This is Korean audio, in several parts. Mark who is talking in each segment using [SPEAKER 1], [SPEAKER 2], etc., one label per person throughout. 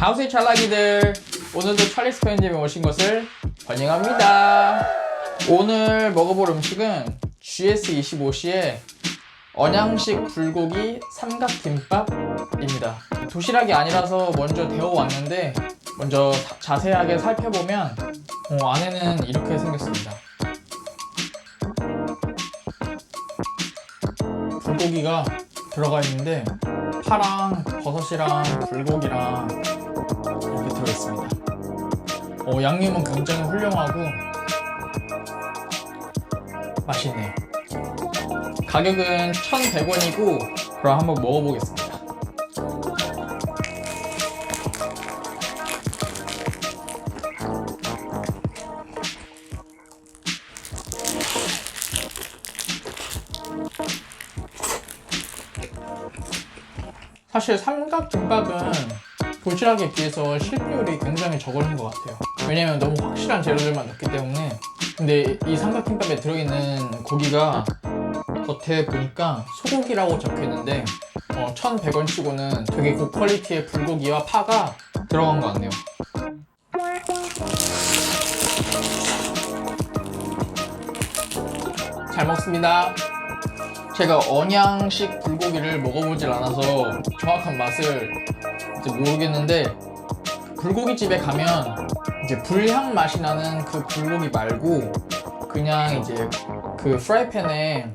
[SPEAKER 1] 하우스의 찰나기들. 오늘도 찰리스 편집에 오신 것을 환영합니다. 오늘 먹어볼 음식은 GS25C의 언양식 불고기 삼각김밥입니다. 도시락이 아니라서 먼저 데워왔는데 먼저 자- 자세하게 살펴보면 어, 안에는 이렇게 생겼습니다. 불고기가 들어가 있는데 파랑 버섯이랑 불고기랑 이렇게 들어있습니다. 어, 양념은 굉장히 훌륭하고 맛있네요. 가격은 1,100원이고 그럼 한번 먹어보겠습니다. 사실 삼각김밥은 도시락에 비해서 실패율이 굉장히 적은 것 같아요. 왜냐면 너무 확실한 재료들만 넣기 때문에. 근데 이 삼각김밥에 들어있는 고기가 겉에 보니까 소고기라고 적혀 있는데 어, 1,100원 치고는 되게 고퀄리티의 불고기와 파가 들어간 것 같네요. 잘 먹습니다. 제가 언양식 불고기를 먹어보질 않아서 정확한 맛을 이제 모르겠는데 불고기 집에 가면 이제 불향 맛이 나는 그 불고기 말고 그냥 이제 그 프라이팬에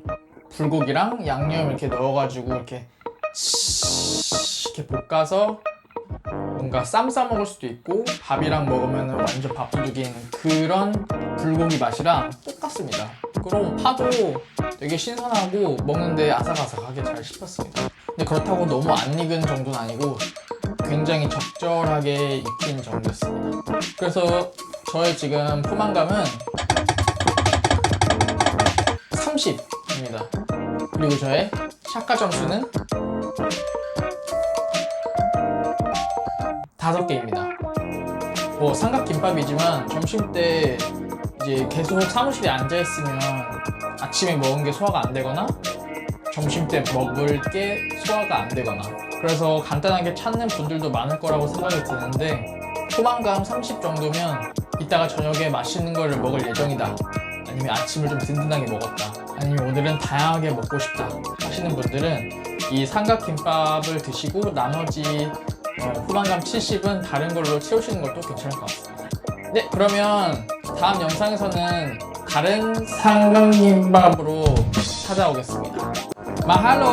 [SPEAKER 1] 불고기랑 양념 이렇게 넣어가지고 이렇게 이렇게 볶아서 뭔가 쌈 싸 먹을 수도 있고 밥이랑 먹으면 완전 밥도둑인 그런 불고기 맛이랑 똑같습니다. 그럼 파도 되게 신선하고 먹는데 아삭아삭하게 잘 씹혔습니다. 근데 그렇다고 너무 안 익은 정도는 아니고 굉장히 적절하게 익힌 정도였습니다. 그래서 저의 지금 포만감은 30입니다. 그리고 저의 샷가 점수는 5개입니다. 뭐 삼각김밥이지만 점심 때 이제 계속 사무실에 앉아 있으면 아침에 먹은 게 소화가 안 되거나 점심 때 먹을 게 소화가 안 되거나 그래서 간단하게 찾는 분들도 많을 거라고 생각이 드는데 포만감 30 정도면 이따가 저녁에 맛있는 거를 먹을 예정이다 아니면 아침을 좀 든든하게 먹었다 아니면 오늘은 다양하게 먹고 싶다 하시는 분들은 이 삼각김밥을 드시고 나머지 어, 포만감 70은 다른 걸로 채우시는 것도 괜찮을 것 같습니다. 네 그러면 다음 영상에서는 다른 삼각김밥으로 찾아오겠습니다. 마할로